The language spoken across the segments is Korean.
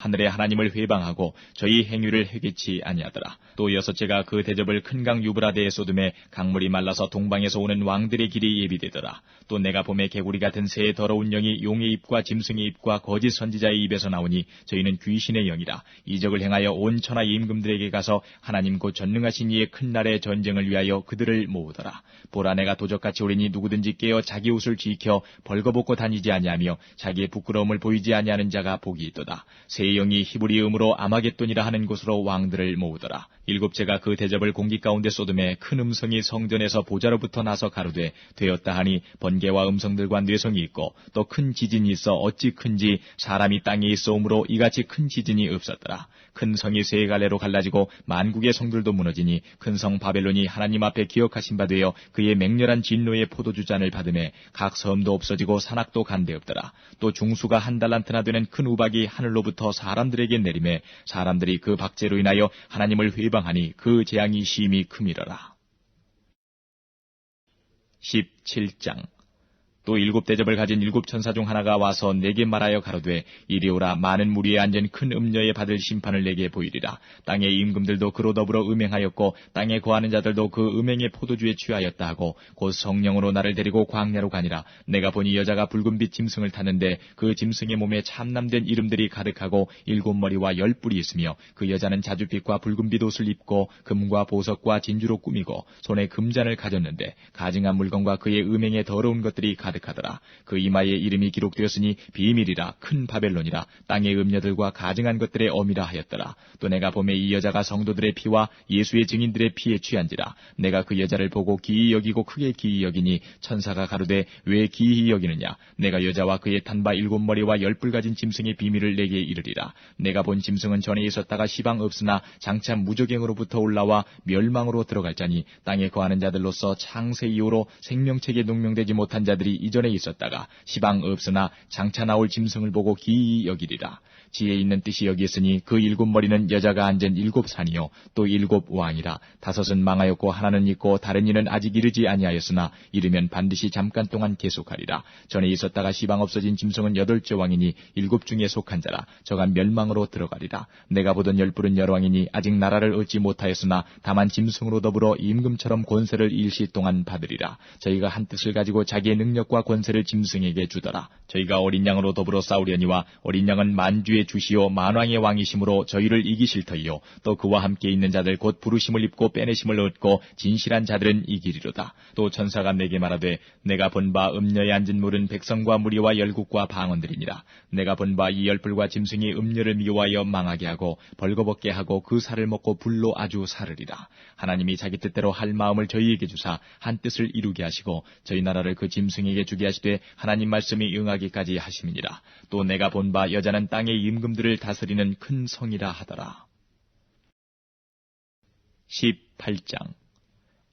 하늘의 하나님을 회방하고 저희 행위를 회개치 아니하더라. 또 여섯째가 그 대접을 큰 강 유브라데에 쏟음에 강물이 말라서 동방에서 오는 왕들의 길이 예비되더라. 또 내가 봄에 개구리 같은 새의 더러운 영이 용의 입과 짐승의 입과 거짓 선지자의 입에서 나오니 저희는 귀신의 영이라. 이적을 행하여 온 천하 임금들에게 가서 하나님 곧 전능하신 이의 큰 날의 전쟁을 위하여 그들을 모으더라. 보라 내가 도적같이 오리니 누구든지 깨어 자기 옷을 지켜 벌거벗고 다니지 아니하며 자기의 부끄러움을 보이지 아니하는 자가 복이 있도다. 새 영이 히브리음으로 아마겟돈이라 하는 곳으로 왕들을 모으더라. 일곱째가 그 대접을 공기 가운데 쏟음에 큰 음성이 성전에서 보좌로부터 나서 가로되 되었다 하니 번개와 음성들과 뇌성이 있고 또 큰 지진이 있어 어찌 큰지 사람이 땅에 있어오므로 이같이 큰 지진이 없었더라. 큰 성이 세 갈래로 갈라지고 만국의 성들도 무너지니 큰 성 바벨론이 하나님 앞에 기억하신 바 되어 그의 맹렬한 진노의 포도주 잔을 받음에 각 섬도 없어지고 산악도 간데 없더라. 또 중수가 한 달란트나 되는 큰 우박이 하늘로부터 사람들에게 내림에 사람들이 그 박제로 인하여 하나님을 회방하니 그 재앙이 심히 크미러라. 17장 또 일곱 대접을 가진 일곱 천사 중 하나가 와서 내게 말하여 가로되 이리 오라 많은 무리에 앉은 큰 음녀에 받을 심판을 내게 보이리라. 땅의 임금들도 그로 더불어 음행하였고 땅에 거하는 자들도 그 음행의 포도주에 취하였다 하고 곧 성령으로 나를 데리고 광야로 가니라. 내가 보니 여자가 붉은빛 짐승을 탔는데 그 짐승의 몸에 참남된 이름들이 가득하고 일곱 머리와 열 뿔이 있으며 그 여자는 자주빛과 붉은빛 옷을 입고 금과 보석과 진주로 꾸미고 손에 금잔을 가졌는데 가증한 물건과 그의 음행에 더러운 것들이 가득 가득하더라. 그 이마에 이름이 기록되었으니 비밀이라 큰 바벨론이라 땅의 음녀들과 가증한 것들의 어미라 하였더라. 또 내가 봄에 이 여자가 성도들의 피와 예수의 증인들의 피에 취한지라. 내가 그 여자를 보고 기이 여기고 크게 기이 여기니 천사가 가로되 왜 기이 여기느냐. 내가 여자와 그의 탄바 일곱 머리와 열뿔 가진 짐승의 비밀을 내게 이르리라. 내가 본 짐승은 전에 있었다가 시방 없으나 장차 무적행으로부터 올라와 멸망으로 들어갈 자니 땅에 거하는 자들로서 창세 이후로 생명책에 농명되지 못한 자들이 이전에 있었다가 시방 없으나 장차 나올 짐승을 보고 기이 여기리라. 지혜 있는 뜻이 여기 있으니 그 일곱 머리는 여자가 앉은 일곱 산이요 또 일곱 왕이라. 다섯은 망하였고 하나는 있고 다른 이는 아직 이르지 아니하였으나 이르면 반드시 잠깐 동안 계속하리라. 전에 있었다가 시방 없어진 짐승은 여덟째 왕이니 일곱 중에 속한 자라. 저가 멸망으로 들어가리라. 내가 보던 열불은 열왕이니 아직 나라를 얻지 못하였으나 다만 짐승으로 더불어 임금처럼 권세를 일시 동안 받으리라. 저희가 한 뜻을 가지고 자기의 능력과 권세를 짐승에게 주더라. 저희가 어린 양으로 더불어 싸우려니와 어린 양은 만주의 우리의 주시오. 만왕의 왕이심으로 저희를 이기실 터이요. 또 그와 함께 있는 자들 곧 부르심을 입고 빼내심을 얻고 진실한 자들은 이기리로다. 또 천사가 내게 말하되 내가 본 바 음녀에 앉은 물은 백성과 무리와 열국과 방언들이니라. 내가 본 바 이 열불과 짐승이 음녀를 미워하여 망하게 하고 벌거벗게 하고 그 살을 먹고 불로 아주 사르리라. 하나님이 자기 뜻대로 할 마음을 저희에게 주사 한 뜻을 이루게 하시고 저희 나라를 그 짐승에게 주게 하시되 하나님 말씀이 응하기까지 하심이니라. 또 내가 본 바 여자는 땅의 임금들을 다스리는 큰 성이라 하더라. 18장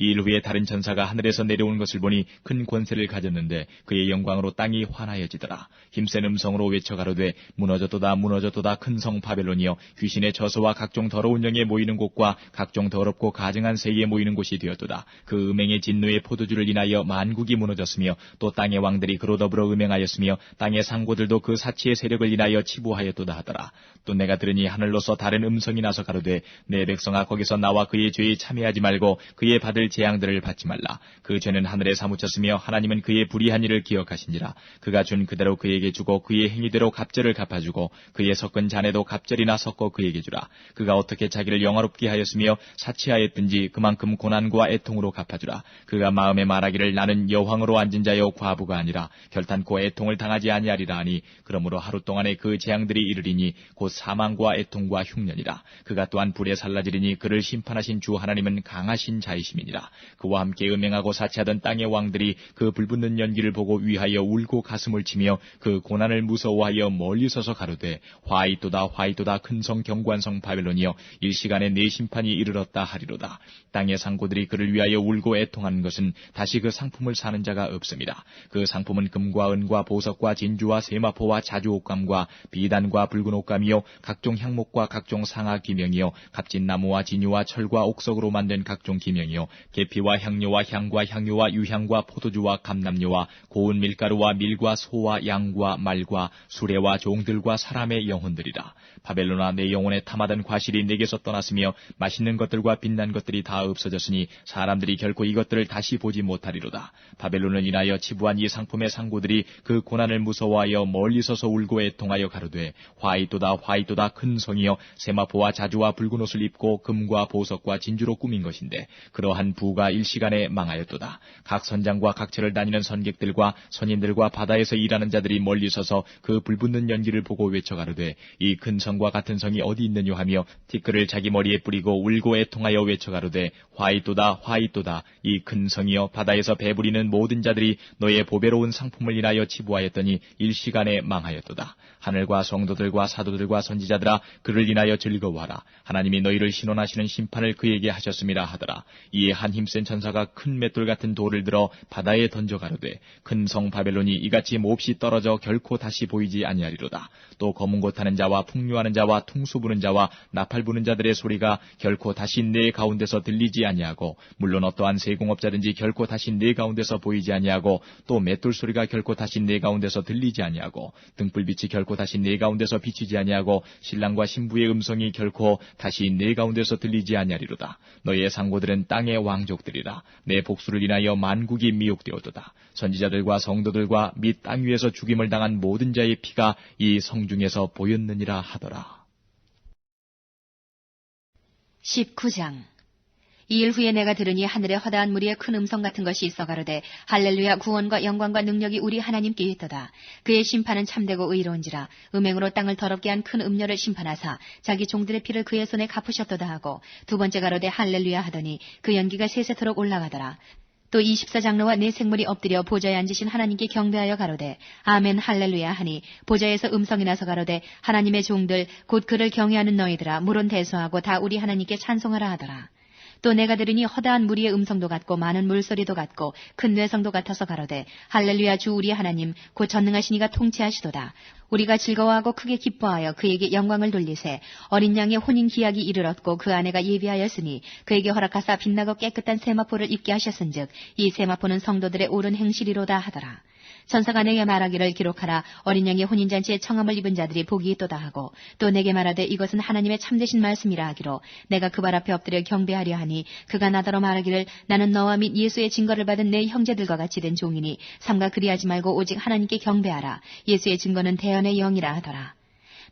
이일 후에 다른 전사가 하늘에서 내려온 것을 보니 큰 권세를 가졌는데 그의 영광으로 땅이 환하여지더라. 힘센 음성으로 외쳐 가로되 무너졌도다 무너졌도다 큰 성 바벨론이여 귀신의 저서와 각종 더러운 영에 모이는 곳과 각종 더럽고 가증한 세에 모이는 곳이 되었도다. 그 음행의 진노의 포도주를 인하여 만국이 무너졌으며 또 땅의 왕들이 그로 더불어 음행하였으며 땅의 상고들도 그 사치의 세력을 인하여 치부하였도다 하더라. 또 내가 들으니 하늘로서 다른 음성이 나서 가로되 내 백성아 거기서 나와 그의 죄에 참여하지 말고 그의 받을 재앙들을 받지 말라. 그 죄는 하늘에 사무쳤으며 하나님은 그의 불의한 일을 기억하신지라. 그가 준 그대로 그에게 주고 그의 행위대로 갑절을 갚아주고 그의 섞은 잔에도 갑절이나 섞어 그에게 주라. 그가 어떻게 자기를 영화롭게 하였으며 사치하였든지 그만큼 고난과 애통으로 갚아주라. 그가 마음에 말하기를 나는 여왕으로 앉은 자여 과부가 아니라 결탄코 애통을 당하지 아니하리라 하니 그러므로 하루 동안에 그 재앙들이 이르리니 곧 사망과 애통과 흉년이라. 그가 또한 불에 살라지리니 그를 심판하신 주 하나님은 강하신 자이심이니라. 그와 함께 음행하고 사치하던 땅의 왕들이 그 불붙는 연기를 보고 위하여 울고 가슴을 치며 그 고난을 무서워하여 멀리 서서 가로되 화이또다 화이또다 큰성 경관성 바벨론이여 일시간에 내 심판이 이르렀다 하리로다. 땅의 상고들이 그를 위하여 울고 애통하는 것은 다시 그 상품을 사는 자가 없습니다. 그 상품은 금과 은과 보석과 진주와 세마포와 자주 옷감과 비단과 붉은 옷감이요 각종 향목과 각종 상아 기명이요. 값진 나무와 진유와 철과 옥석으로 만든 각종 기명이요. 계피와 향료와 향과 향유와 유향과 포도주와 감남료와 고운 밀가루와 밀과 소와 양과 말과 수레와 종들과 사람의 영혼들이라. 바벨론아 내 영혼에 탐하던 과실이 내게서 떠났으며 맛있는 것들과 빛난 것들이 다 없어졌으니 사람들이 결코 이것들을 다시 보지 못하리로다. 바벨론을 인하여 치부한 이 상품의 상고들이 그 고난을 무서워하여 멀리 서서 울고 애통하여 가로되 화이또다 화 이또다 큰 성이여 세마포와 자주와 붉은 옷을 입고 금과 보석과 진주로 꾸민 것인데 그러한 부가 일시간에 망하였도다 각 선장과 각처를 다니는 선객들과 선인들과 바다에서 일하는 자들이 멀리 서서 그 불붙는 연기를 보고 외쳐 가로되 이 큰 성과 같은 성이 어디 있느냐 하며 티끌을 자기 머리에 뿌리고 울고 애통하여 외쳐 가로되 화이또다 화이또다 이 큰 성이여 바다에서 배부리는 모든 자들이 너의 보배로운 상품을 인하여 치부하였더니 일시간에 망하였도다. 하늘과 성도들과 사도들과 선지자들아 그를 인하여 즐거워하라. 하나님이 너희를 신원하시는 심판을 그에게 하셨음이라 하더라. 이에 한 힘센 천사가 큰 맷돌 같은 돌을 들어 바다에 던져 가로되 큰 성 바벨론이 이같이 몹시 떨어져 결코 다시 보이지 아니하리로다. 또 검은 곳 하는 자와 풍류하는 자와 퉁수 부는 자와 나팔 부는 자들의 소리가 결코 다시 내 가운데서 들리지 아니하고 물론 어떠한 세공업자든지 결코 다시 내 가운데서 보이지 아니하고 또 맷돌 소리가 결코 다시 내 가운데서 들리지 아니하고 등불빛이 결코 다시 내 가운데서 비치지 아니하고 신랑과 신부의 음성이 결코 다시 내 가운데서 들리지 아니하리로다. 너의 상고들은 땅의 왕족들이라. 내 복수를 인하여 만국이 미혹되었도다. 선지자들과 성도들과 및 땅 위에서 죽임을 당한 모든 자의 피가 이 성 중에서 보였느니라 하더라. 19장 이 일 후에 내가 들으니 하늘에 허다한 무리의 큰 음성 같은 것이 있어 가로되 할렐루야 구원과 영광과 능력이 우리 하나님께 있도다. 그의 심판은 참되고 의로운지라 음행으로 땅을 더럽게 한 큰 음녀를 심판하사 자기 종들의 피를 그의 손에 갚으셨도다 하고 두 번째 가로되 할렐루야 하더니 그 연기가 세세토록 올라가더라. 또 24장로와 네 생물이 엎드려 보좌에 앉으신 하나님께 경배하여 가로되 아멘 할렐루야 하니 보좌에서 음성이 나서 가로되 하나님의 종들 곧 그를 경외하는 너희들아 물론 대소하고 다 우리 하나님께 찬송하라 하더라. 또 내가 들으니 허다한 무리의 음성도 같고 많은 물소리도 같고 큰 뇌성도 같아서 가로되 할렐루야 주 우리 하나님 곧 전능하신 이가 통치하시도다. 우리가 즐거워하고 크게 기뻐하여 그에게 영광을 돌리세 어린 양의 혼인 기약이 이르렀고 그 아내가 예비하였으니 그에게 허락하사 빛나고 깨끗한 세마포를 입게 하셨은즉 이 세마포는 성도들의 옳은 행실이로다 하더라. 천사가 내게 말하기를 기록하라. 어린 양의 혼인잔치에 청함을 입은 자들이 복이 있도다 하고 또 내게 말하되 이것은 하나님의 참되신 말씀이라 하기로 내가 그 발 앞에 엎드려 경배하려 하니 그가 나더러 말하기를 나는 너와 및 예수의 증거를 받은 내 형제들과 같이 된 종이니 삼가 그리하지 말고 오직 하나님께 경배하라. 예수의 증거는 대언의 영이라 하더라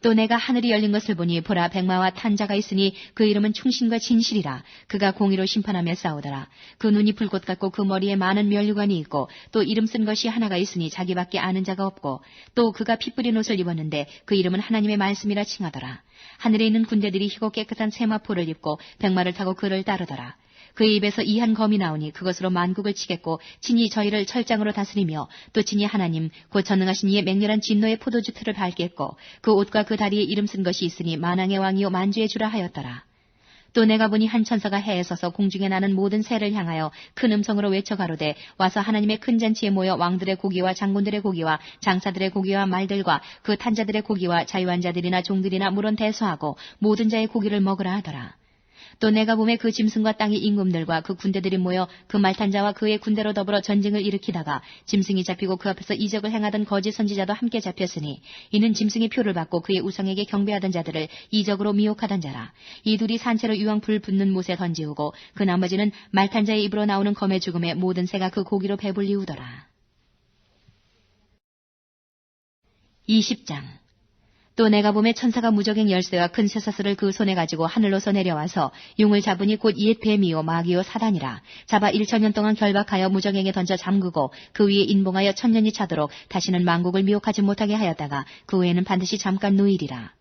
또 내가 하늘이 열린 것을 보니 보라 백마와 탄자가 있으니 그 이름은 충신과 진실이라. 그가 공의로 심판하며 싸우더라. 그 눈이 불꽃 같고 그 머리에 많은 면류관이 있고 또 이름 쓴 것이 하나가 있으니 자기밖에 아는 자가 없고 또 그가 피 뿌린 옷을 입었는데 그 이름은 하나님의 말씀이라 칭하더라. 하늘에 있는 군대들이 희고 깨끗한 세마포를 입고 백마를 타고 그를 따르더라 그의 입에서 이한 검이 나오니 그것으로 만국을 치겠고 친히 저희를 철장으로 다스리며 또 친히 하나님 곧 전능하신 이의 맹렬한 진노의 포도주 틀을 밟겠고 그 옷과 그 다리에 이름 쓴 것이 있으니 만왕의 왕이요 만주의 주라 하였더라. 또 내가 보니 한 천사가 해에 서서 공중에 나는 모든 새를 향하여 큰 음성으로 외쳐 가로되 와서 하나님의 큰 잔치에 모여 왕들의 고기와 장군들의 고기와 장사들의 고기와 말들과 그 탄자들의 고기와 자유한 자들이나 종들이나 물론 대소하고 모든 자의 고기를 먹으라 하더라. 또 내가 봄에 그 짐승과 땅의 임금들과 그 군대들이 모여 그 말탄자와 그의 군대로 더불어 전쟁을 일으키다가 짐승이 잡히고 그 앞에서 이적을 행하던 거짓 선지자도 함께 잡혔으니 이는 짐승의 표를 받고 그의 우상에게 경배하던 자들을 이적으로 미혹하던 자라. 이 둘이 산채로 유황 불 붙는 못에 던지우고 그 나머지는 말탄자의 입으로 나오는 검의 죽음에 모든 새가 그 고기로 배불리우더라. 20장 또 내가 봄에 천사가 무적행 열쇠와 큰 쇠사슬을 그 손에 가지고 하늘로서 내려와서 용을 잡으니 곧 뱀이요 마귀요 사단이라 잡아 일천년 동안 결박하여 무적행에 던져 잠그고 그 위에 인봉하여 천년이 차도록 다시는 만국을 미혹하지 못하게 하였다가 그 후에는 반드시 잠깐 누이리라.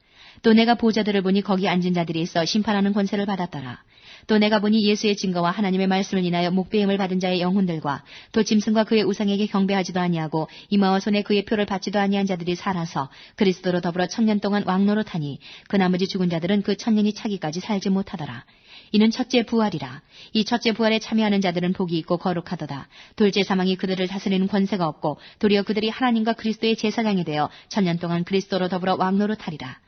또 내가 보자들을 보니 거기 앉은 자들이 있어 심판하는 권세를 받았더라. 또 내가 보니 예수의 증거와 하나님의 말씀을 인하여 목배임을 받은 자의 영혼들과 또 짐승과 그의 우상에게 경배하지도 아니하고 이마와 손에 그의 표를 받지도 아니한 자들이 살아서 그리스도로 더불어 천년 동안 왕노릇하니 그 나머지 죽은 자들은 그 천년이 차기까지 살지 못하더라. 이는 첫째 부활이라. 이 첫째 부활에 참여하는 자들은 복이 있고 거룩하도다. 둘째 사망이 그들을 다스리는 권세가 없고 도리어 그들이 하나님과 그리스도의 제사장이 되어 천년 동안 그리스도로 더불어 왕노릇하리라.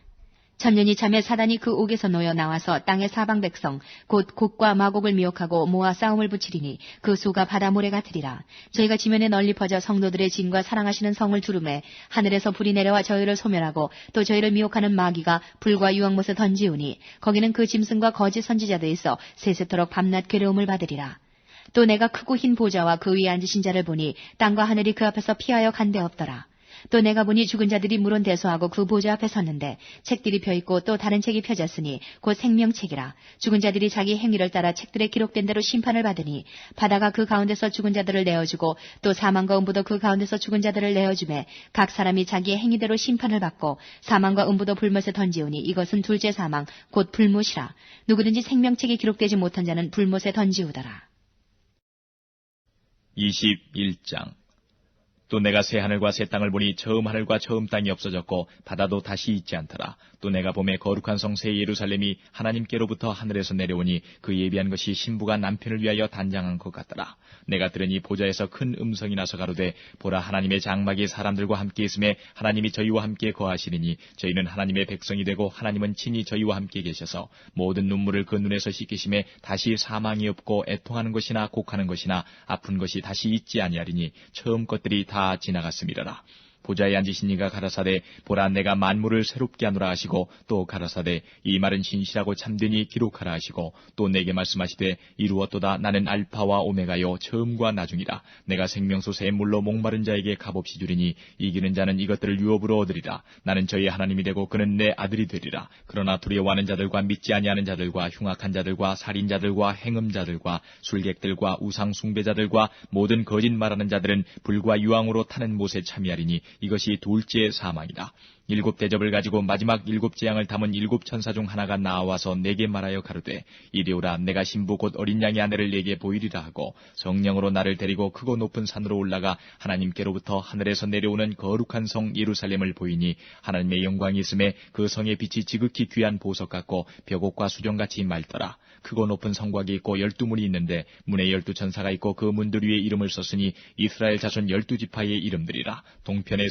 천년이 참에 사단이 그 옥에서 놓여 나와서 땅의 사방 백성 곧 곡과 마곡을 미혹하고 모아 싸움을 붙이리니 그 수가 바다 모래 같으리라. 저희가 지면에 널리 퍼져 성도들의 진과 사랑하시는 성을 두름에 하늘에서 불이 내려와 저희를 소멸하고 또 저희를 미혹하는 마귀가 불과 유황못에 던지우니 거기는 그 짐승과 거짓 선지자도 있어 세세토록 밤낮 괴로움을 받으리라. 또 내가 크고 흰 보좌와 그 위에 앉으신 자를 보니 땅과 하늘이 그 앞에서 피하여 간데 없더라. 또 내가 보니 죽은 자들이 물은 대소하고 그 보좌 앞에 섰는데 책들이 펴 있고 또 다른 책이 펴졌으니 곧 생명책이라. 죽은 자들이 자기 행위를 따라 책들에 기록된 대로 심판을 받으니 바다가 그 가운데서 죽은 자들을 내어주고 또 사망과 음부도 그 가운데서 죽은 자들을 내어주매 각 사람이 자기의 행위대로 심판을 받고 사망과 음부도 불못에 던지우니 이것은 둘째 사망 곧 불못이라. 누구든지 생명책이 기록되지 못한 자는 불못에 던지우더라. 21장 또 내가 새 하늘과 새 땅을 보니 처음 하늘과 처음 땅이 없어졌고 바다도 다시 있지 않더라. 또 내가 봄에 거룩한 성 새 예루살렘이 하나님께로부터 하늘에서 내려오니 그 예비한 것이 신부가 남편을 위하여 단장한 것 같더라. 내가 들으니 보좌에서 큰 음성이 나서 가로되 보라 하나님의 장막이 사람들과 함께 있음에 하나님이 저희와 함께 거하시리니 저희는 하나님의 백성이 되고 하나님은 친히 저희와 함께 계셔서 모든 눈물을 그 눈에서 씻기심에 다시 사망이 없고 애통하는 것이나 곡하는 것이나 아픈 것이 다시 있지 아니하리니 처음 것들이 다 지나갔음이라라. 보좌에 앉으신 이가 가라사대 보라 내가 만물을 새롭게 하노라 하시고 또 가라사대 이 말은 진실하고 참되니 기록하라 하시고 또 내게 말씀하시되 이루었도다. 나는 알파와 오메가요 처음과 나중이라. 내가 생명소새에 물로 목마른 자에게 값없이 주리니 이기는 자는 이것들을 유업으로 얻으리라. 나는 저희 하나님이 되고 그는 내 아들이 되리라. 그러나 두려워하는 자들과 믿지 아니하는 자들과 흉악한 자들과 살인자들과 행음자들과 술객들과 우상 숭배자들과 모든 거짓 말하는 자들은 불과 유황으로 타는 못에 참여하리니 이것이 둘째 사망이다. 일곱 대접을 가지고 마지막 일곱 재앙을 담은 일곱 천사 중 하나가 나와서 내게 말하여 가로되 이리 오라 내가 신부 곧 어린 양의 아내를 내게 보이리라 하고 성령으로 나를 데리고 크고 높은 산으로 올라가 하나님께로부터 하늘에서 내려오는 거룩한 성 예루살렘을 보이니 하나님의 영광이 있음에 그 성의 빛이 지극히 귀한 보석 같고 벽옥과 수정같이 맑더라. 크고 높은 성곽이 있고 열두 문이 있는데 문에 열두 천사가 있고 그 문들 위에 이름을 썼으니 이스라엘 자손 열두 지파의 이름들이라. 동편에